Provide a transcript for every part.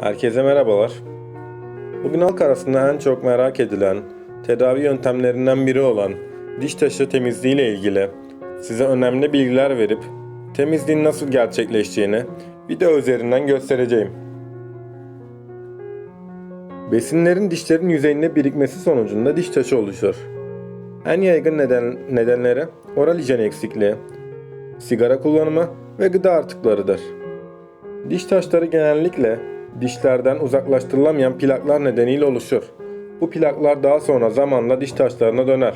Herkese merhabalar. Bugün halk arasında en çok merak edilen, tedavi yöntemlerinden biri olan diş taşı temizliği ile ilgili size önemli bilgiler verip temizliğin nasıl gerçekleştiğini video üzerinden göstereceğim. Besinlerin dişlerin yüzeyinde birikmesi sonucunda diş taşı oluşur. En yaygın neden, nedenleri oral hijyen eksikliği, sigara kullanımı ve gıda artıklarıdır. Diş taşları genellikle dişlerden uzaklaştırılamayan plaklar nedeniyle oluşur. Bu plaklar daha sonra zamanla diş taşlarına döner.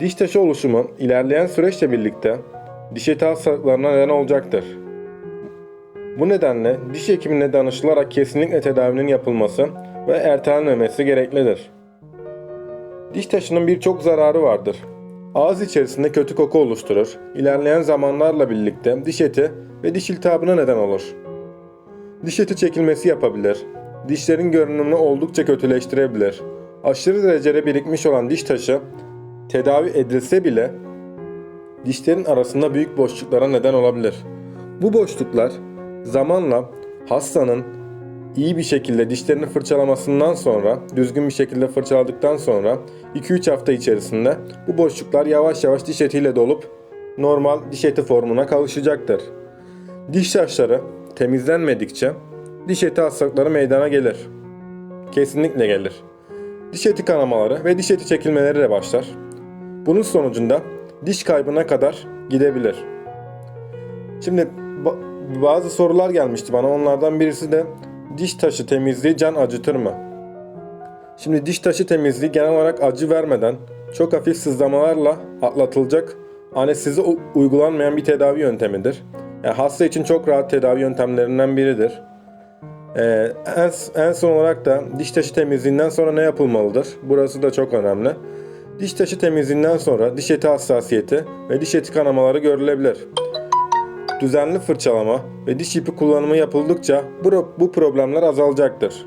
Diş taşı oluşumu ilerleyen süreçle birlikte diş eti hastalıklarına neden olacaktır. Bu nedenle diş hekimine danışılarak kesinlikle tedavinin yapılması ve ertelenmemesi gereklidir. Diş taşının birçok zararı vardır. Ağız içerisinde kötü koku oluşturur. İlerleyen zamanlarla birlikte diş eti ve diş iltihabına neden olur. Diş eti çekilmesi yapabilir. Dişlerin görünümünü oldukça kötüleştirebilir. Aşırı derecede birikmiş olan diş taşı tedavi edilse bile dişlerin arasında büyük boşluklara neden olabilir. Bu boşluklar zamanla hastanın iyi bir şekilde dişlerini fırçalamasından sonra, düzgün bir şekilde fırçaladıktan sonra 2-3 hafta içerisinde bu boşluklar yavaş yavaş diş etiyle dolup normal diş eti formuna kavuşacaktır. Diş taşları temizlenmedikçe diş eti hastalıkları meydana gelir. Kesinlikle gelir. Diş eti kanamaları ve diş eti çekilmeleri de başlar. Bunun sonucunda diş kaybına kadar gidebilir. Şimdi ba- bazı sorular gelmişti bana. Onlardan birisi de diş taşı temizliği can acıtır mı? Şimdi diş taşı temizliği genel olarak acı vermeden çok hafif sızlamalarla atlatılacak anestezi u- uygulanmayan bir tedavi yöntemidir. Yani hasta için çok rahat tedavi yöntemlerinden biridir. Ee, en, en son olarak da diş taşı temizliğinden sonra ne yapılmalıdır? Burası da çok önemli. Diş taşı temizliğinden sonra diş eti hassasiyeti ve diş eti kanamaları görülebilir. Düzenli fırçalama ve diş ipi kullanımı yapıldıkça bu, bu problemler azalacaktır.